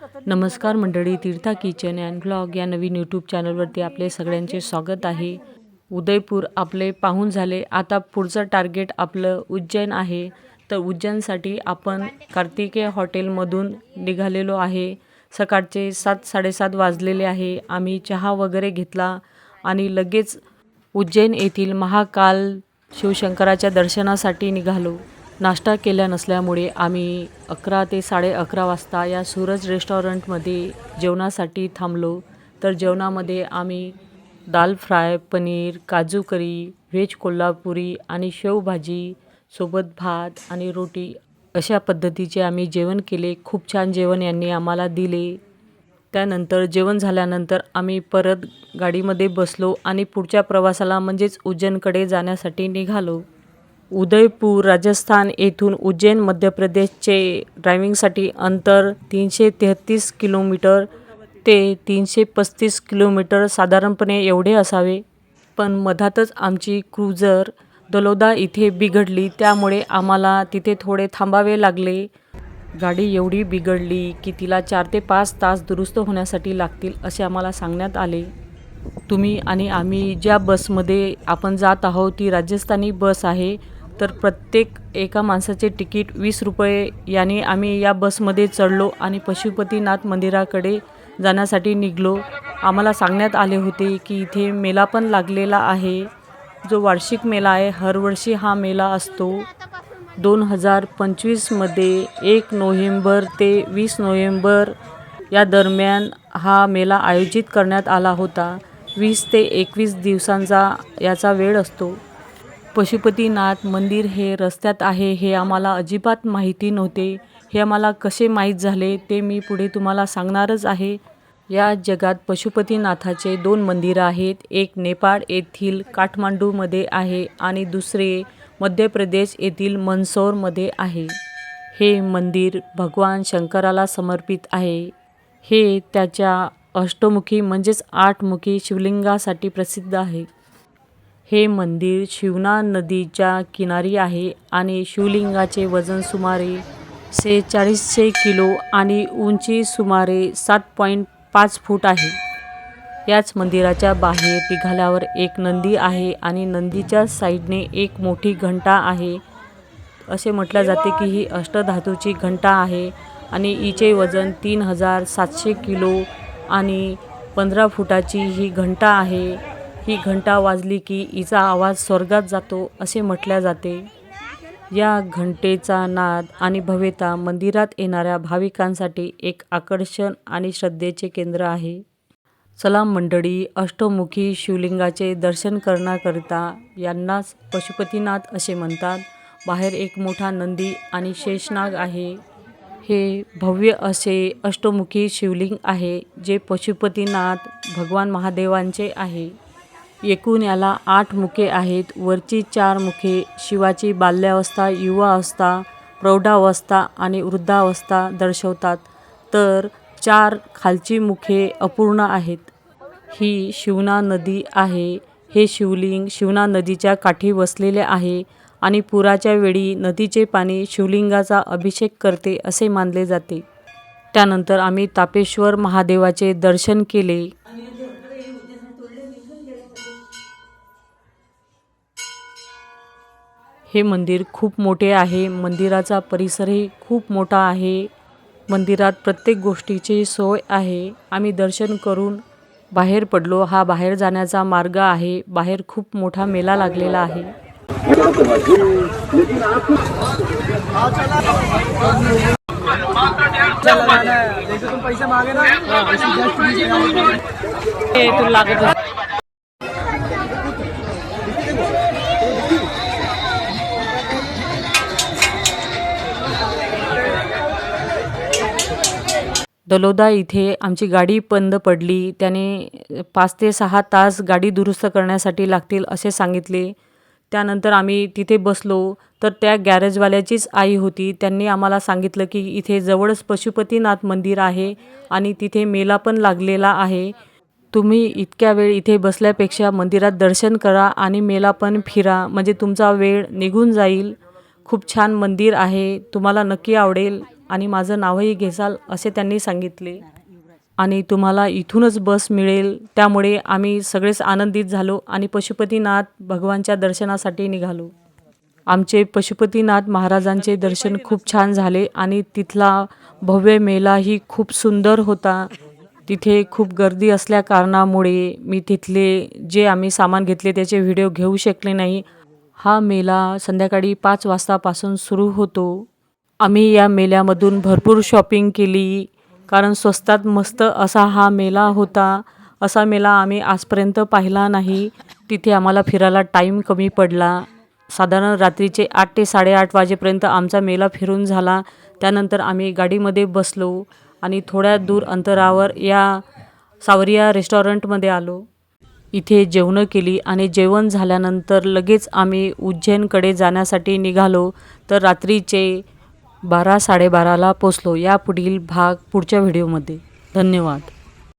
नमस्कार मंडळी तीर्था kitchen and blog या नवीन यूट्यूब चॅनलवरती आपले सगळ्यांचे स्वागत आहे. उदयपूर आपले पाहून झाले. आता पुढचं टार्गेट आपलं उज्जैन आहे. तर उज्जैनसाठी आपण कार्तिकेय हॉटेलमधून निघालेलो आहे. सकाळचे सात साडेसात वाजलेले आहे. आम्ही चहा वगैरे घेतला आणि लगेच उज्जैन येथील महाकाल शिवशंकराच्या दर्शनासाठी निघालो. नाश्ता केला नसल्यामुळे आम्ही अकरा ते साडे अकरा वाजता या सूरज रेस्टॉरंटमध्ये जेवणासाठी थांबलो. तर जेवणामध्ये आम्ही दाल फ्राय पनीर काजू करी व्हेज कोल्हापुरी आणि शेवभाजी सोबत भात आणि रोटी अशा पद्धतीचे आम्ही जेवण केले. खूप छान जेवण यांनी आम्हाला दिले. त्यानंतर जेवण झाल्यानंतर आम्ही परत गाडीमध्ये बसलो आणि पुढच्या प्रवासाला म्हणजेच उज्जैनकडे जाण्यासाठी निघालो. उदयपूर राजस्थान येथून उज्जैन मध्य प्रदेशचे ड्रायव्हिंगसाठी अंतर तीनशे तेहतीस किलोमीटर ते तीनशे पस्तीस किलोमीटर साधारणपणे एवढे असावे. पण मधातच आमची क्रूजर दलोदा इथे बिघडली त्यामुळे आम्हाला तिथे थोडे थांबावे लागले. गाडी एवढी बिघडली की तिला चार ते पाच तास दुरुस्त होण्यासाठी लागतील असे आम्हाला सांगण्यात आले. तुम्ही आणि आम्ही ज्या बसमध्ये आपण जात आहोत ती राजस्थानी बस आहे. तर प्रत्येक एका माणसाचे तिकीट वीस रुपये. याने आम्ही या बसमध्ये चढलो आणि पशुपतीनाथ मंदिराकडे जाण्यासाठी निघलो. आम्हाला सांगण्यात आले होते की इथे मेला पण लागलेला आहे. जो वार्षिक मेला आहे हरवर्षी हा मेला असतो. दोन हजार पंचवीसमध्ये एक नोव्हेंबर ते वीस नोव्हेंबर या दरम्यान हा मेला आयोजित करण्यात आला होता. वीस ते एकवीस दिवसांचा याचा वेळ असतो. पशुपतीनाथ मंदिर हे रस्त्यात आहे हे आम्हाला अजिबात माहिती नव्हते. हे आम्हाला कसे माहीत झाले ते मी पुढे तुम्हाला सांगणारच आहे. या जगात पशुपतीनाथाचे दोन मंदिरं आहेत. एक नेपाळ येथील काठमांडूमध्ये आहे आणि दुसरे मध्य प्रदेश येथील मंदसौरमध्ये आहे. हे मंदिर भगवान शंकराला समर्पित आहे. हे त्याच्या अष्टमुखी म्हणजेच आठमुखी शिवलिंगासाठी प्रसिद्ध आहे. हे मंदिर शिवना नदीच्या किनारी आहे आणि शिवलिंगाचे वजन सुमारे सेहेचाळीसशे किलो आणि उंची सुमारे सात पॉईंट पाच फूट आहे. याच मंदिराच्या बाहेर निघाल्यावर एक नंदी आहे आणि नंदीच्या साईडने एक मोठी घंटा आहे. असे म्हटलं जाते की ही अष्टधातूची घंटा आहे आणि हिचे वजन तीन हजार सातशे किलो आणि पंधरा फुटाची ही घंटा आहे. ही घंटा वाजली की हिचा आवाज स्वर्गात जातो असे म्हटल्या जाते. या घंटेचा नाद आणि भव्यता मंदिरात येणाऱ्या भाविकांसाठी एक आकर्षण आणि श्रद्धेचे केंद्र आहे. चला मंडळी अष्टमुखी शिवलिंगाचे दर्शन करण्याकरिता यांनाच पशुपतीनाथ असे म्हणतात. बाहेर एक मोठा नंदी आणि शेषनाग आहे. हे भव्य असे अष्टमुखी शिवलिंग आहे जे पशुपतीनाथ भगवान महादेवांचे आहे. एकूण याला आठ मुखे आहेत. वरची चार मुखे शिवाची बाल्यावस्था युवावस्था प्रौढावस्था आणि वृद्धावस्था दर्शवतात. तर चार खालची मुखे अपूर्ण आहेत. ही शिवना नदी आहे. हे शिवलिंग शिवना नदीच्या काठी वसलेले आहे आणि पुराच्या वेळी नदीचे पाणी शिवलिंगाचा अभिषेक करते असे मानले जाते. त्यानंतर आम्ही तापेश्वर महादेवाचे दर्शन केले. हे मंदिर खूप मोठे आहे. मंदिराचा परिसरही खूप मोठा आहे. मंदिरात प्रत्येक गोष्टीची सोय आहे. आम्ही दर्शन करून बाहेर पडलो. हा बाहेर जाण्याचा मार्ग आहे. बाहेर खूप मोठा मेला लागलेला आहे. लागत दलोदा इथे आमची गाडी बंद पडली. त्याने पाच ते सहा तास गाडी दुरुस्त करण्यासाठी लागतील असे सांगितले. त्यानंतर आम्ही तिथे बसलो. तर त्या गॅरेजवाल्याचीच आई होती. त्यांनी आम्हाला सांगितलं की इथे जवळच पशुपतीनाथ मंदिर आहे आणि तिथे मेला पण लागलेला आहे. तुम्ही इतक्या वेळ इथे बसल्यापेक्षा मंदिरात दर्शन करा आणि मेला पण फिरा. म्हणजे तुमचा वेळ निघून जाईल. खूप छान मंदिर आहे. तुम्हाला नक्की आवडेल. आणि माझं नावही घेसाल असे त्यांनी सांगितले. आणि तुम्हाला इथूनच बस मिळेल. त्यामुळे आम्ही सगळेच आनंदित झालो आणि पशुपतीनाथ भगवानच्या दर्शनासाठी निघालो. आमचे पशुपतीनाथ महाराजांचे दर्शन खूप छान झाले आणि तिथला भव्य मेलाही खूप सुंदर होता. तिथे खूप गर्दी असल्या कारणामुळे मी तिथले जे आम्ही सामान घेतले त्याचे व्हिडिओ घेऊ शकले नाही. हा मेला संध्याकाळी पाच वाजतापासून सुरू होतो. आम्ही या मेल्यामधून भरपूर शॉपिंग केली कारण स्वस्तात मस्त असा हा मेला होता. असा मेला आम्ही आजपर्यंत पाहिला नाही. तिथे आम्हाला फिरायला टाईम कमी पडला. साधारण रात्रीचे आठ ते साडेआठ वाजेपर्यंत आमचा मेला फिरून झाला. त्यानंतर आम्ही गाडीमध्ये बसलो आणि थोड्या दूर अंतरावर या सावरिया रेस्टॉरंटमध्ये आलो. इथे जेवणं केली आणि जेवण झाल्यानंतर लगेच आम्ही उज्जैनकडे जाण्यासाठी निघालो. तर रात्रीचे बारा साडेबाराला पोचलो या पुढील भाग पुढच्या व्हिडिओमध्ये. धन्यवाद.